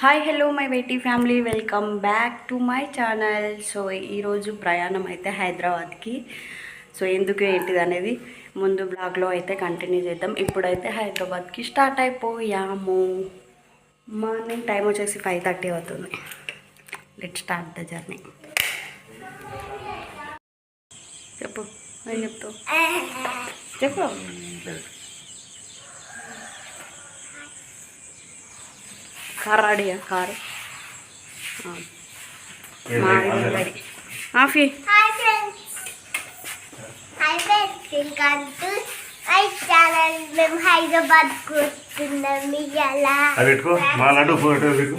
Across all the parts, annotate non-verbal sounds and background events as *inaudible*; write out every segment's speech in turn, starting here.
Hi hello my Beti family welcome back to my channel so ఈరోజు ప్రయాణం అయితే హైదరాబాద్కి. సో ఎందుకు ఏంటిది అనేది ముందు బ్లాగ్లో అయితే కంటిన్యూ చేద్దాం. ఇప్పుడైతే హైదరాబాద్కి స్టార్ట్ అయిపోయాము. మార్నింగ్ టైం వచ్చేసి ఫైవ్ థర్టీ అవుతుంది. లెట్ స్టార్ట్ ద జర్నీ చెప్పు ఏం చెప్తావు? *laughs* చెప్పు. కార్ రెడీయా car. ఆఫీ. Hi friends hi friends welcome to my channel మేము హైదరాబాద్ కూర్చున్నాం అది పెట్టుకో. మా లడ్డు ఫోటో పెట్టుకో.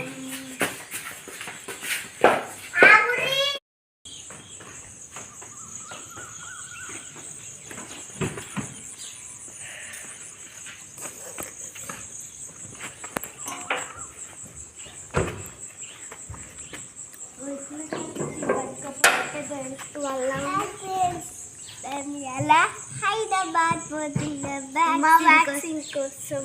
హైదరాబాద్ పోతున్నాం మా వ్యాక్సిన్ కోసం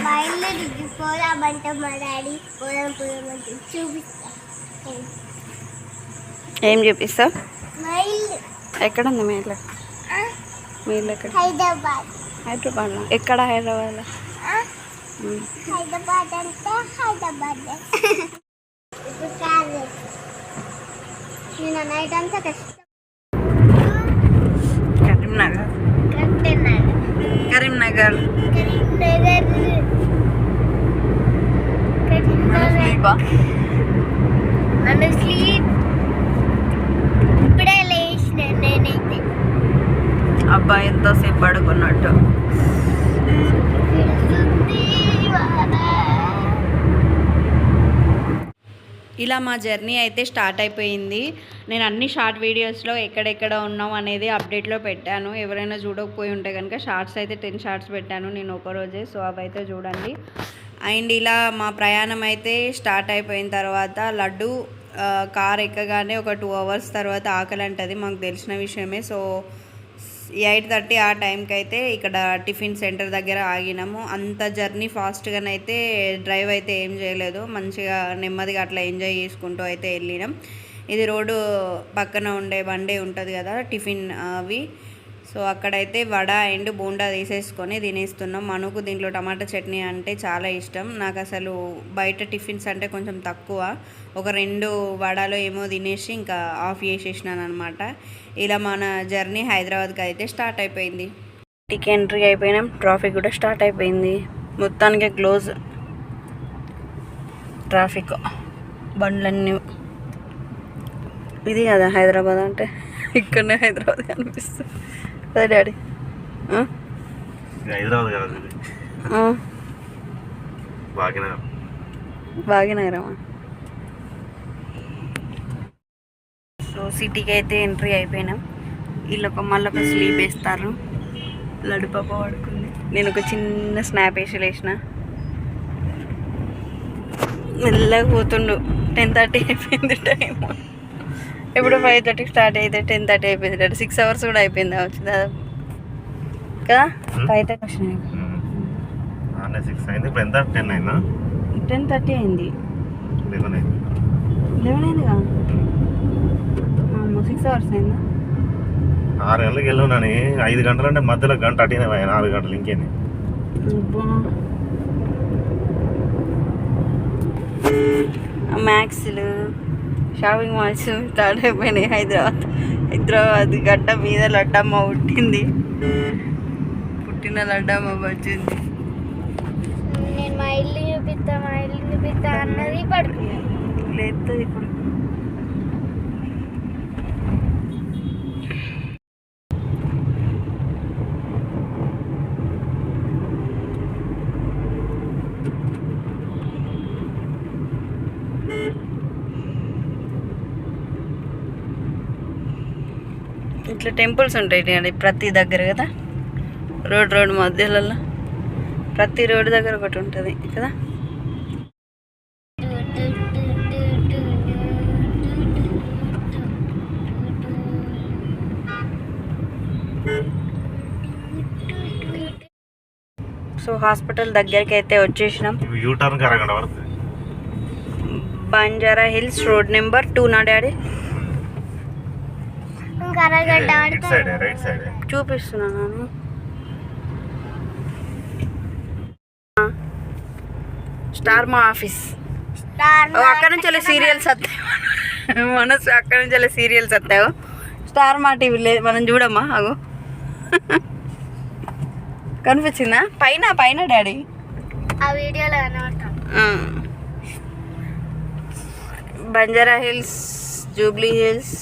మా ఇల్లు దిగి పోదామంటే మా డాడీ. పోదాం పోదామంటే చూపిస్తా. ఏం చూపిస్తావు? మా ఇల్లు ఎక్కడ ఉంది మీ ఇల్లు మీ ఇల్లు ఎక్కడ హైదరాబాద్ హైదరాబాద్లో? ఎక్కడ హైదరాబాద్లో హైదరాబాద్ అంటే హైదరాబాద్. *laughs* ఇప్పుడు నేను నైట్ అంతా కష్టం. కరీంనగర్. కరీంనగర్. కరీంనగర్. నన్ను స్లీప్? ఇప్పుడే లేచిన నేనైతే. అబ్బాయి ఎంతోసేపు పడుకున్నట్టు పిలుస్తుంది వాన. ఇలా మా జర్నీ అయితే స్టార్ట్ అయిపోయింది. నేను అన్ని షార్ట్ వీడియోస్లో ఎక్కడెక్కడ ఉన్నాం అనేది అప్డేట్లో పెట్టాను. ఎవరైనా చూడకపోయి ఉంటే కనుక షార్ట్స్ అయితే టెన్ షార్ట్స్ పెట్టాను నేను ఒకరోజే సో అవైతే చూడండి. అండ్ ఇలా మా ప్రయాణం అయితే స్టార్ట్ అయిపోయిన తర్వాత లడ్డు కార్ ఎక్కగానే ఒక టూ అవర్స్ తర్వాత ఆకలి అంటది మాకు తెలిసిన విషయమే. సో ఎయిట్ థర్టీ ఆ టైంకి అయితే ఇక్కడ టిఫిన్ సెంటర్ దగ్గర ఆగినాము. అంత జర్నీ ఫాస్ట్గానైతే డ్రైవ్ అయితే ఏం చేయలేదు. మంచిగా నెమ్మదిగా అట్లా ఎంజాయ్ చేసుకుంటూ అయితే వెళ్ళినాం. ఇది రోడ్డు పక్కన ఉండే బండే ఉంటుంది కదా టిఫిన్ అవి. సో అక్కడైతే వడ అండ్ బోండా తీసేసుకొని తినేస్తున్నాం. మనకు దీంట్లో టమాటా చట్నీ అంటే చాలా ఇష్టం. నాకు అసలు బయట టిఫిన్స్ అంటే కొంచెం తక్కువ. ఒక రెండు వడలో ఏమో తినేసి ఇంకా ఆఫ్ చేసేసినాను అనమాట ఇలా మన జర్నీ హైదరాబాద్కి అయితే స్టార్ట్ అయిపోయింది. ఇంటికి ఎంట్రీ అయిపోయినాం. ట్రాఫిక్ కూడా స్టార్ట్ అయిపోయింది. మొత్తానికి క్లోజ్ ట్రాఫిక్ బండ్లన్నీ. ఇది కదా హైదరాబాద్ అంటే. ఇక్కడనే హైదరాబాద్ అనిపిస్తుంది అదే డాడీ. హైదరాబాద్ కదా భాగ్యనగర్ భాగ్యనగరమా సో సిటీకి అయితే ఎంట్రీ అయిపోయినాం. వీళ్ళు ఒక మళ్ళీ ఒక స్లీప్ వేస్తారు. లడ్డు పాప పడుకుంది. నేను ఒక చిన్న స్నాప్ వేసి లేచిన మెల్లగా పోతుండు. టెన్ థర్టీ అయిపోయింది టైం ఇప్పుడు ఫైవ్ థర్టీకి స్టార్ట్ అయితే టెన్ థర్టీ అయిపోయింది సిక్స్ అవర్స్ కూడా అయిపోయింది వచ్చింది. కదా? ఫైవ్ థర్టీ వచ్చినాయి. సిక్స్ అయింది. ఇప్పుడు ఎంత? టెన్ అయిందా? టెన్ థర్టీ అయింది. లెవెన్ అయింది. లెవెన్ సిక్స్ అవర్స్ అయిందా? ఆరు గంటలకు వెళ్ళునని ఐదు గంటలు అంటే మధ్యలో గంట అడిగిన నాలుగు గంటలు ఇంకేంది మ్యాక్స్లు షాపింగ్ మాల్స్ స్టార్ట్ అయిపోయినాయి హైదరాబాద్. హైదరాబాద్ గడ్డ మీద లడ్డమ్మ పుట్టింది. పుట్టిన లడ్డమ్మ వచ్చింది. నేను మా ఇల్లు చూపిస్తా మా ఇల్లు చూపిస్తా అన్నది పడుకుంది. లేస్తుంది ఇప్పుడు. ఇట్లా టెంపుల్స్ ఉంటాయి కదా ప్రతి దగ్గర కదా. రోడ్ రోడ్ మధ్యలలో. ప్రతి రోడ్డు దగ్గర ఒకటి ఉంటుంది కదా. సో హాస్పిటల్ దగ్గరికి అయితే వచ్చేసినాం Banjara Hills road number two నా డాడీ. సైడ్ చూపిస్తున్నాను స్టార్ మా ఆఫీస్. అక్కడ నుంచి వెళ్ళి సీరియల్స్ వస్తాయి. మనసు అక్కడ నుంచి వెళ్ళి సీరియల్స్ వస్తావు స్టార్ మా టీవీ లేదు మనం చూడమ్మా అగో కనిపించిందా? పైన పైన డాడీ. ఆ వీడియోలో Banjara hills Jubilee hills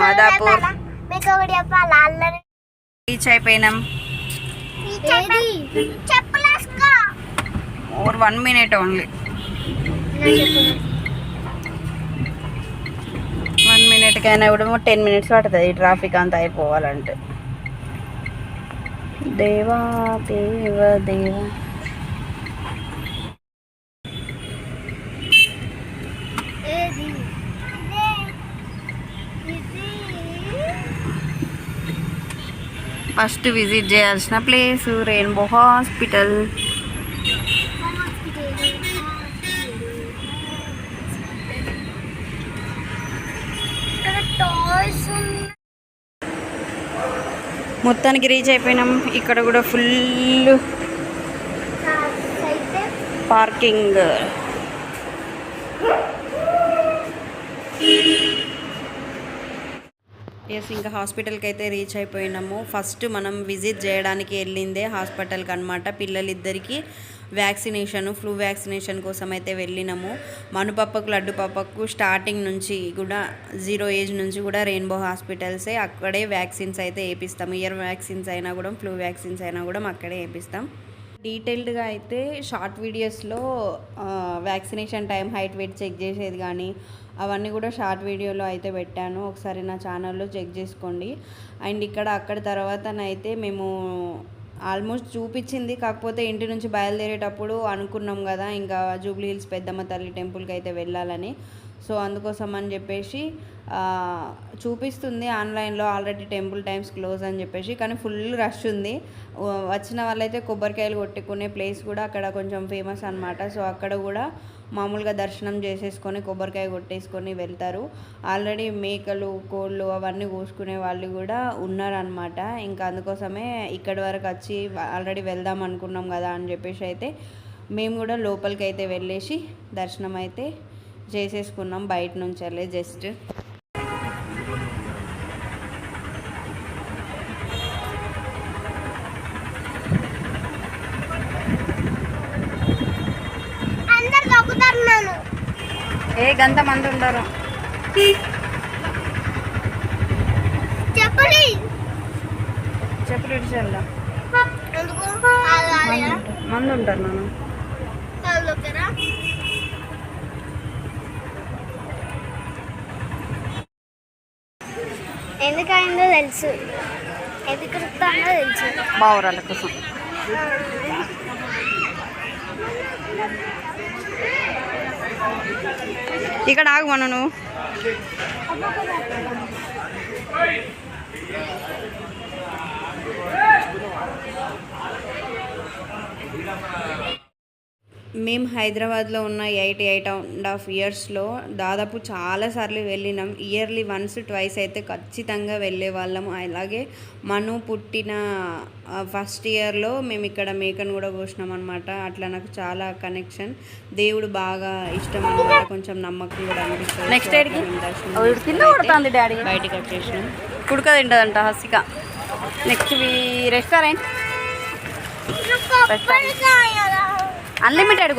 Madhapur. Reach అయిపోయినాం. Or one minute only one మినిట్కి అయినా కూడా టెన్ మినిట్స్ పడుతుంది. ఈ ట్రాఫిక్ అంతా అయిపోవాలంటే. దేవా దేవ దేవా ఏది ఇదే ఇది ఫస్ట్ విజిట్ చేయాల్సిన ప్లేస్ రెయిన్బో హాస్పిటల్ మొత్తానికి రీచ్ అయిపోయినాం. ఇక్కడ కూడా ఫుల్ పార్కింగ్ ఎస్ ఇంకా హాస్పిటల్కి అయితే రీచ్ అయిపోయినాము. ఫస్ట్ మనం విజిట్ చేయడానికి వెళ్ళిందే హాస్పిటల్కి అనమాట పిల్లలిద్దరికీ వ్యాక్సినేషన్ ఫ్లూ వ్యాక్సినేషన్ కోసం అయితే వెళ్ళినాము. మనుపప్పకు లడ్డుపప్పకు స్టార్టింగ్ నుంచి కూడా జీరో ఏజ్ నుంచి కూడా రెయిన్బో హాస్పిటల్సే అక్కడే వ్యాక్సిన్స్ అయితే వేపిస్తాం. ఇయర్ వ్యాక్సిన్స్ అయినా కూడా ఫ్లూ వ్యాక్సిన్స్ అయినా కూడా అక్కడే వేపిస్తాం. డీటెయిల్డ్గా అయితే షార్ట్ వీడియోస్లో vaccination time height weight check చేసేది కానీ అవన్నీ కూడా షార్ట్ వీడియోలో అయితే పెట్టాను. ఒకసారి నా ఛానల్లో చెక్ చేసుకోండి. అండ్ ఇక్కడ అక్కడ తర్వాతనైతే మేము ఆల్మోస్ట్ చూపించింది. కాకపోతే ఇంటి నుంచి బయలుదేరేటప్పుడు అనుకున్నాం కదా ఇంకా జూబ్లీ హిల్స్ పెద్దమ్మ తల్లి టెంపుల్కి అయితే వెళ్ళాలని. సో అందుకోసం అని చెప్పేసి చూపిస్తుంది ఆన్లైన్లో ఆల్రెడీ టెంపుల్ టైమ్స్ క్లోజ్ అని చెప్పేసి కానీ ఫుల్ రష్ ఉంది. వచ్చిన వాళ్ళైతే కొబ్బరికాయలు కొట్టుకునే ప్లేస్ కూడా అక్కడ కొంచెం ఫేమస్ అనమాట సో అక్కడ కూడా మామూలుగా దర్శనం చేసేసుకొని కొబ్బరికాయ కొట్టేసుకొని వెళ్తారు. ఆల్రెడీ మేకలు కోళ్ళు అవన్నీ కోసుకునే వాళ్ళు కూడా ఉన్నారనమాట ఇంకా అందుకోసమే ఇక్కడి వరకు వచ్చి ఆల్రెడీ వెళ్దాం అనుకున్నాం కదా అని చెప్పేసి అయితే మేము కూడా లోపలికి అయితే వెళ్ళేసి దర్శనం అయితే చేసేసుకున్నాం బయట నుంచి వెళ్ళి జస్ట్ ఏ గంత మంది ఉండరు. చెప్పని చెప్పు వెళ్దాం ఎందుకు? అది ఆడేనా? మంది ఉంటారు నాన్న. ఎందుకు అయిందో తెలుసు. ఎందుకు వస్తుందో తెలుసు. బావురాల కోసం. ఇక్కడ ఆగు మనం నువ్వు. మేము హైదరాబాద్లో ఉన్న ఎయిట్ ఎయిట్ అండ్ హాఫ్ ఇయర్స్లో దాదాపు చాలాసార్లు వెళ్ళినాం. ఇయర్లీ వన్స్ ట్వైస్ అయితే ఖచ్చితంగా వెళ్ళే వాళ్ళము అలాగే మను పుట్టిన ఫస్ట్ ఇయర్లో మేము ఇక్కడ మేకను కూడా కోసినాం అనమాట అట్లా నాకు చాలా కనెక్షన్ దేవుడు బాగా ఇష్టం అనమాట కొంచెం నమ్మకం కూడా అనిపిస్తుంది. డాడీ. బయటికి వచ్చేసినాం. కుడుక తింటదంట Hasika. Next restaurant? Unlimited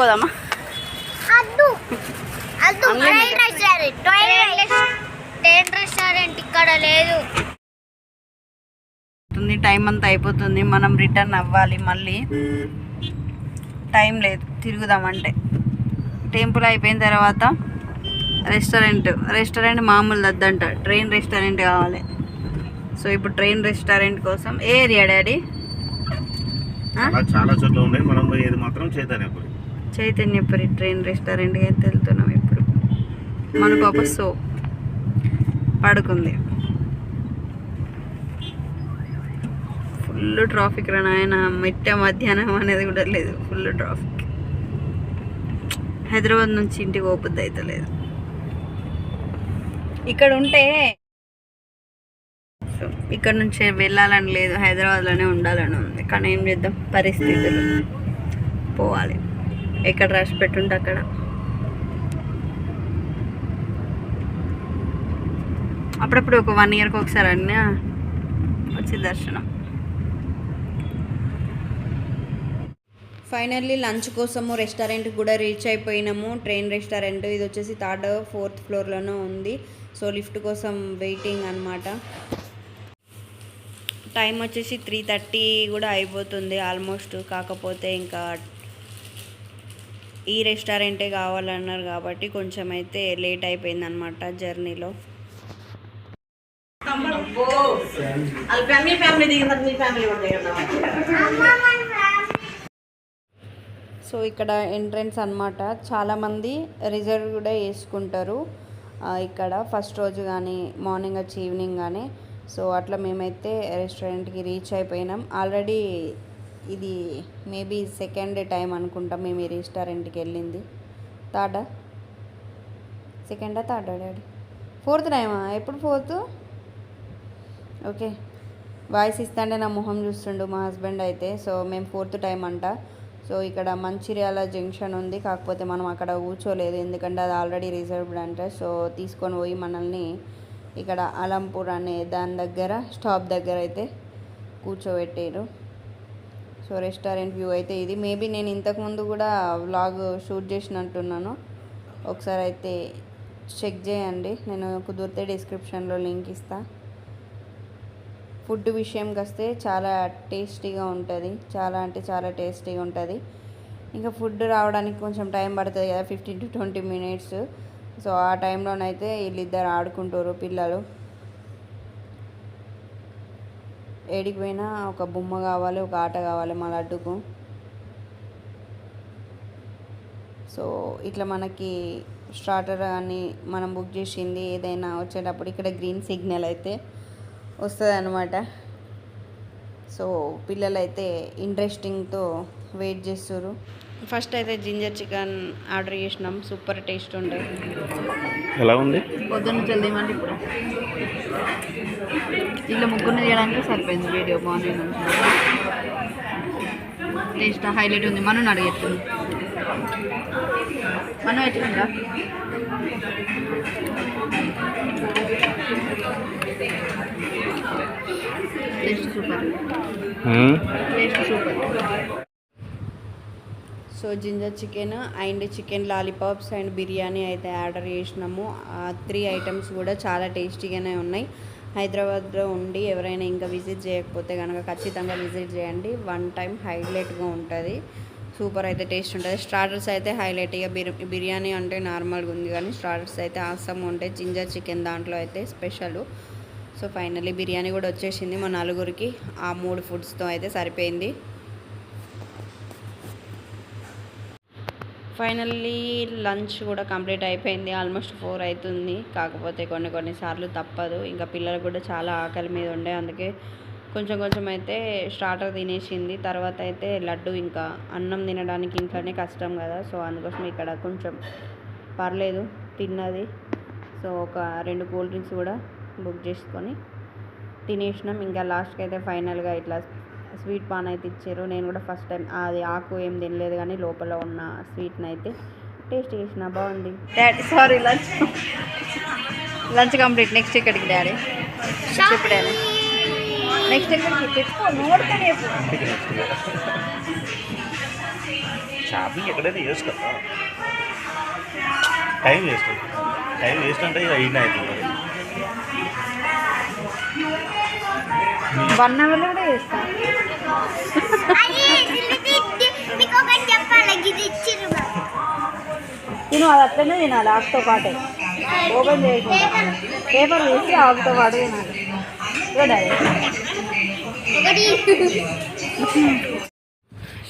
restaurant ఇక్కడ లేదు. టైం అంతా అయిపోతుంది మనం రిటర్న్ అవ్వాలి మళ్ళీ. టైం లేదు తిరుగుదామంటే. టెంపుల్ అయిపోయిన తర్వాత రెస్టారెంట్ రెస్టారెంట్ మామూలు వద్దంట. ట్రైన్ రెస్టారెంట్ కావాలి. సో ఇప్పుడు ట్రైన్ రెస్టారెంట్ కోసం ఏ ఏరియా డాడీ? అలా చాలా చోట్ల ఉన్నాయి. మనం పోయేది మాత్రం చైతన్యపురి. చైతన్యపురి ట్రైన్ రెస్టారెంట్కి అయితే వెళ్తున్నాం ఇప్పుడు. మన పాప సో పడుకుంది. ఫుల్ ట్రాఫిక్ రా నాయన. మిట్ట మధ్యాహ్నం అనేది కూడా లేదు. Full traffic. హైదరాబాద్ నుంచి ఇంటికి ఓపెన్ అవుతలేదు ఇక్కడ ఉంటే సో ఇక్కడ నుంచి వెళ్ళాలని లేదు హైదరాబాద్లోనే ఉండాలని ఉంది. కానీ ఏం చేద్దాం? పరిస్థితులు. పోవాలి. ఎక్కడ రష్ పెట్టుంటే అక్కడ. అప్పుడప్పుడు ఒక వన్ ఇయర్కి ఒకసారి అన్నా వచ్చి దర్శనం. ఫైనల్లీ లంచ్ కోసము రెస్టారెంట్ కూడా రీచ్ అయిపోయినాము. ట్రైన్ రెస్టారెంట్ ఇది వచ్చేసి థర్డ్ ఫోర్త్ ఫ్లోర్లోనే ఉంది. సో లిఫ్ట్ కోసం వెయిటింగ్ అనమాట టైం వచ్చేసి త్రీ థర్టీ కూడా అయిపోతుంది ఆల్మోస్ట్. కాకపోతే ఇంకా ఈ రెస్టారెంటే కావాలన్నారు కాబట్టి కొంచెం అయితే లేట్ అయిపోయింది అనమాట జర్నీలో. సో ఇక్కడ ఎంట్రన్స్ అనమాట చాలామంది రిజర్వ్ కూడా వేసుకుంటారు. ఇక్కడ ఫస్ట్ రోజు కానీ మార్నింగ్ వచ్చి ఈవినింగ్ కానీ సో అట్లా మేమైతే రెస్టారెంట్కి రీచ్ అయిపోయినాం. ఆల్రెడీ ఇది మేబీ సెకండ్ టైం అనుకుంటాం మేము ఈ రెస్టారెంట్కి వెళ్ళింది. థర్డా సెకండా థర్డా డాడీ? ఫోర్త్ టైమా? ఎప్పుడు ఫోర్త్? ఓకే. వాయిస్ ఇస్తాంటే నా మొహం చూస్తుండు మా హస్బెండ్ అయితే. సో మేము ఫోర్త్ టైం అంట. సో ఇక్కడ మంచిర్యాల జంక్షన్ ఉంది. కాకపోతే మనం అక్కడ కూర్చోలేదు. ఎందుకంటే అది ఆల్రెడీ రిజర్వ్డ్ అంటే. సో తీసుకొని పోయి మనల్ని ఇక్కడ అలంపూర్ అనే దాని దగ్గర స్టాప్ దగ్గర అయితే కూర్చోబెట్టారు సో రెస్టారెంట్ వ్యూ అయితే ఇది. మేబీ నేను ఇంతకుముందు కూడా వ్లాగ్ షూట్ చేసినట్టున్నాను. ఒకసారి అయితే చెక్ చేయండి. నేను కుదిరితే డిస్క్రిప్షన్లో లింక్ ఇస్తా. ఫుడ్ విషయంకి వస్తే చాలా టేస్టీగా ఉంటుంది. చాలా అంటే చాలా టేస్టీగా ఉంటుంది. ఇంకా ఫుడ్ రావడానికి కొంచెం టైం పడుతుంది కదా fifteen to twenty minutes. So ఆ టైంలోనైతే వీళ్ళిద్దరు ఆడుకుంటారు పిల్లలు. ఏడికి పోయినా ఒక బొమ్మ కావాలి ఒక ఆట కావాలి మా లడ్డుకు. సో ఇట్లా మనకి స్టార్టర్ అని మనం బుక్ చేసింది ఏదైనా వచ్చేటప్పుడు ఇక్కడ గ్రీన్ సిగ్నల్ అయితే వస్తుంది అనమాట సో పిల్లలైతే ఇంట్రెస్టింగ్తో వెయిట్ చేస్తారు ఫస్ట్ అయితే జింజర్ చికెన్ ఆర్డర్ చేసినాం. సూపర్ టేస్ట్ ఉండే. ఎలా ఉంది? పొద్దున్న చల్లేమంటే ఇప్పుడు? ఇట్లా ముగ్గురు చేయడానికి సరిపోయింది వీడియో మార్నింగ్ నుంచి టేస్ట్ హైలైట్ ఉంది. మనం అడిగెత్తుంది మనం ఎట్లుందా? Taste super. Taste super. So ginger chicken and chicken lollipops and biryani అయితే ఆర్డర్ చేసినాము. ఆ త్రీ ఐటమ్స్ కూడా చాలా టేస్టీగానే ఉన్నాయి. హైదరాబాద్లో ఉండి ఎవరైనా ఇంకా విజిట్ చేయకపోతే కనుక ఖచ్చితంగా విజిట్ చేయండి. వన్ టైం హైలైట్గా ఉంటుంది. సూపర్ అయితే టేస్ట్ ఉంటుంది. స్టార్టర్స్ అయితే హైలైట్ ఇక బిర్ బిర్యానీ అంటే నార్మల్గా ఉంది కానీ స్టార్టర్స్ అయితే ఆసం ఉంటాయి జింజర్ చికెన్ దాంట్లో అయితే స్పెషల్. సో ఫైనల్లీ బిర్యానీ కూడా వచ్చేసింది మా నలుగురికి. ఆ మూడు ఫుడ్స్తో అయితే సరిపోయింది. ఫైనల్లీ లంచ్ కూడా కంప్లీట్ అయిపోయింది. ఆల్మోస్ట్ ఫోర్ అవుతుంది. కాకపోతే కొన్ని కొన్నిసార్లు తప్పదు. ఇంకా పిల్లలు కూడా చాలా ఆకలి మీద ఉండే. అందుకే కొంచెం కొంచెం అయితే స్టార్టర్ తినేసింది. తర్వాత అయితే లడ్డు ఇంకా అన్నం తినడానికి ఇంట్లోనే కష్టం కదా. సో అందుకోసం ఇక్కడ కొంచెం పర్లేదు తిన్నది. సో ఒక రెండు కూల్ డ్రింక్స్ కూడా బుక్ చేసుకొని తినేసినాం. ఇంకా లాస్ట్కి అయితే ఫైనల్గా ఇట్లా స్వీట్ పాన్ అయితే ఇచ్చారు నేను కూడా ఫస్ట్ టైం అది ఆకు ఏం తినలేదు కానీ లోపల ఉన్న స్వీట్ని అయితే టేస్ట్ చేసిన. బాగుంది. Daddy sorry lunch lunch complete. Next ఇక్కడికి డాడీ. చెప్పు డాడీ. నెక్స్ట్ ఇక్కడికి తెచ్చుకో నోడుతానే షాపింగ్ ఎక్కడైనా చేసుకో టైం వేస్ట్. టైం వేస్ట్ అంటే అయినా అవుతుంది వన్ అవర్లో కూడా చేస్తాను. తిను అది అట్లనే తినాలి ఆకుతో పాటే. ఓపెన్ చేయకుండా. పేపర్ వేసి ఆకుతో పాటు తినాలి.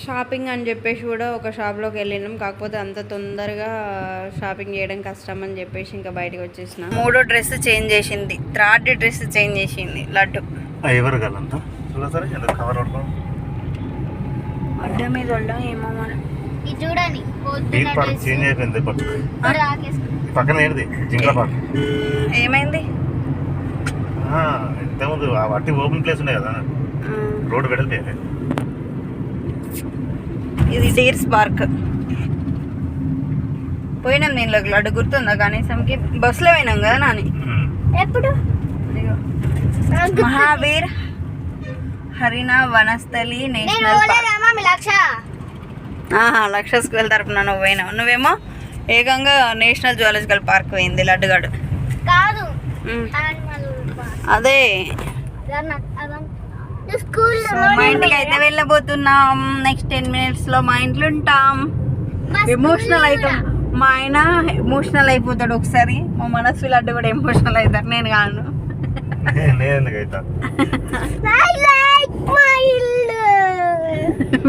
షాపింగ్ అని చెప్పేసి కూడా ఒక షాప్లోకి వెళ్ళినాం. కాకపోతే అంత తొందరగా షాపింగ్ చేయడం కష్టం అని చెప్పేసి ఇంకా బయటకు వచ్చేసిన. మూడో డ్రెస్ చేంజ్ చేసింది. థర్డ్ డ్రెస్ చేంజ్ చేసింది. లడ్డు. ఎవరు కలంతా చూడ సరే ఎంత కవర్ పడుకోండి అడ్డ మీద ఏమో మనం ఇది చూడండి బీచ్ పార్క్ చేంజ్ అయిపోయింది పక్క పక్కన ఏంటిది? జింకా పార్క్ ఏమైంది? ఇంతకుముందు ఓపెన్ ప్లేస్ ఉన్నాయి కదా రోడ్డు వెడల్పోయింది ఇది డీర్స్ పార్క్. పోయినాం దీనిలోకి లడ్డు గుర్తుందా? కనీసంకి బస్సులో పోయినాం కదా నాని. ఎప్పుడు? *laughs* Mahavir Harina Vanasthali national park. లక్ష. స్కూల్ తరపున నువ్వు పోయినావు. నువ్వేమో ఏకంగా నేషనల్ జువాలజికల్ పార్క్ పోయింది లడ్డుగాడు. కాదు. అదే. మా ఇంటికి అయితే వెళ్ళబోతున్నాం. నెక్స్ట్ టెన్ మినిట్స్లో మా ఇంట్లో ఉంటాం. ఎమోషనల్ అవుతాం మా ఆయన ఎమోషనల్ అయిపోతాడు ఒకసారి. మా మనసు లడ్డు కూడా ఎమోషనల్ అవుతారు నేను కాను. నేను ఎందుకు అవుతా I like my ఇల్లు.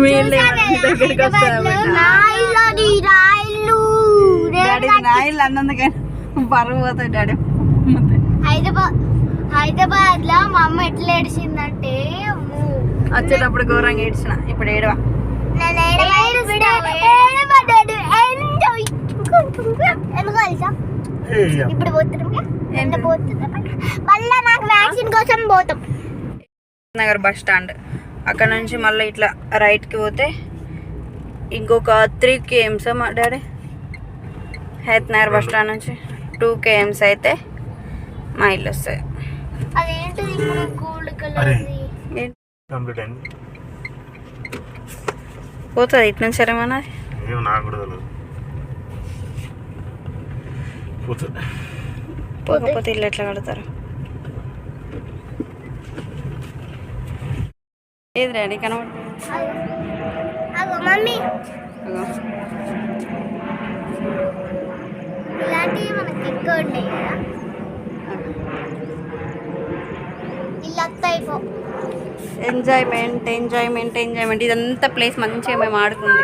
వీళ్ళే చూసారా మన దగ్గరికి వస్తారు హైదరాబాద్లో నా ఇల్లు అది, నా ఇల్లు. డాడీ నా ఇల్లు అన్నందుకని పరువు పోతాడు డాడీ హైదరాబాద్ హైదరాబాద్లో మా అమ్మ ఎట్లా ఏడిచిందంటే అమ్మో. వచ్చేటప్పుడు ఘోరంగా ఏడ్చిన ఇప్పుడు ఏడవా నన్ను ఏడవనిస్తావా? ఏడవడ్డాడు. ఎంజాయ్. ఎందుకో తెలుసా? ఇప్పుడు పోతున్నాం ఎంత పోతున్నాం మళ్ళా నాకు వ్యాక్సిన్ కోసం పోతాం. Nagar bus stand. అక్కడ నుంచి మళ్ళీ ఇట్లా రైట్కి పోతే ఇంకొక త్రీ కేఎమ్స్ మా daddy? Hayath Nagar bus stand నుంచి టూ కేఎమ్స్ అయితే మా ఇల్లు అయింది. పోతుంది ఇటు నుంచి ఏమన్నా పోతుంది. పోకపోతే ఇల్లు ఎట్లా కడతారు? ఏది ఇలాంటివి మనకి ఎక్కువ కదా. అయిపో ఎంజాయ్మెంట్ ఎంజాయ్మెంట్ ఎంజాయ్మెంట్. ఇదంతా ప్లేస్ మంచిగా మేము ఆడుకుంది.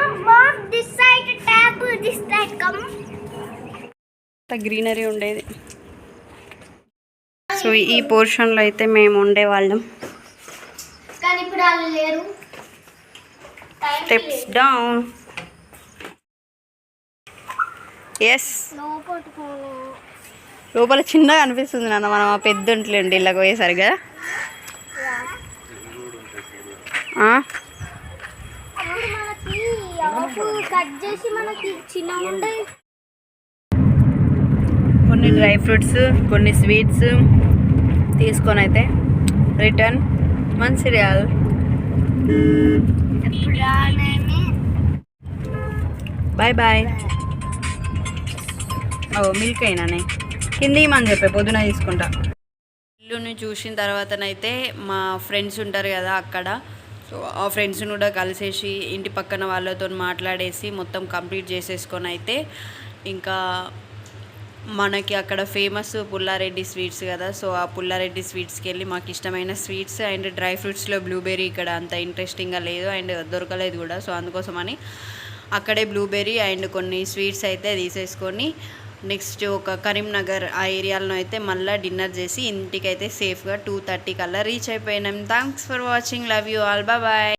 గ్రీనరీ ఉండేది. సో ఈ పోర్షన్లో అయితే మేము ఉండేవాళ్ళం లేరు. స్టెప్స్. డౌన్ ఎస్. లోపల చిన్నగా అనిపిస్తుంది నాన్న మనం ఆ పెద్ద ఉండి ఇళ్ళకి పోయేసరి కదా కొన్ని డ్రై ఫ్రూట్స్ కొన్ని స్వీట్స్ తీసుకొని అయితే రిటర్న్ మంచిర్యాల్. బాయ్ బాయ్ ఓ మిల్క్ అయినానే కింద ఏమని చెప్పే పొద్దున తీసుకుంటా. ఇల్లుని చూసిన తర్వాతనైతే మా ఫ్రెండ్స్ ఉంటారు కదా అక్కడ. సో ఆ ఫ్రెండ్స్ని కూడా కలిసేసి ఇంటి పక్కన వాళ్ళతో మాట్లాడేసి మొత్తం కంప్లీట్ చేసేసుకొని అయితే ఇంకా మనకి అక్కడ ఫేమస్ పుల్లారెడ్డి స్వీట్స్ కదా. సో ఆ పుల్లారెడ్డి స్వీట్స్కి వెళ్ళి మాకు ఇష్టమైన స్వీట్స్ అండ్ డ్రై ఫ్రూట్స్లో బ్లూబెర్రీ ఇక్కడ అంత ఇంట్రెస్టింగ్గా లేదు అండ్ దొరకలేదు కూడా. సో అందుకోసమని అక్కడే బ్లూబెర్రీ అండ్ కొన్ని స్వీట్స్ అయితే తీసేసుకొని నెక్స్ట్ ఒక కరీంనగర్ ఆ ఏరియాలో అయితే మళ్ళీ డిన్నర్ చేసి ఇంటికైతే సేఫ్గా టూ థర్టీ కల్లా రీచ్ అయిపోయినాం. Thanks for watching love you all bye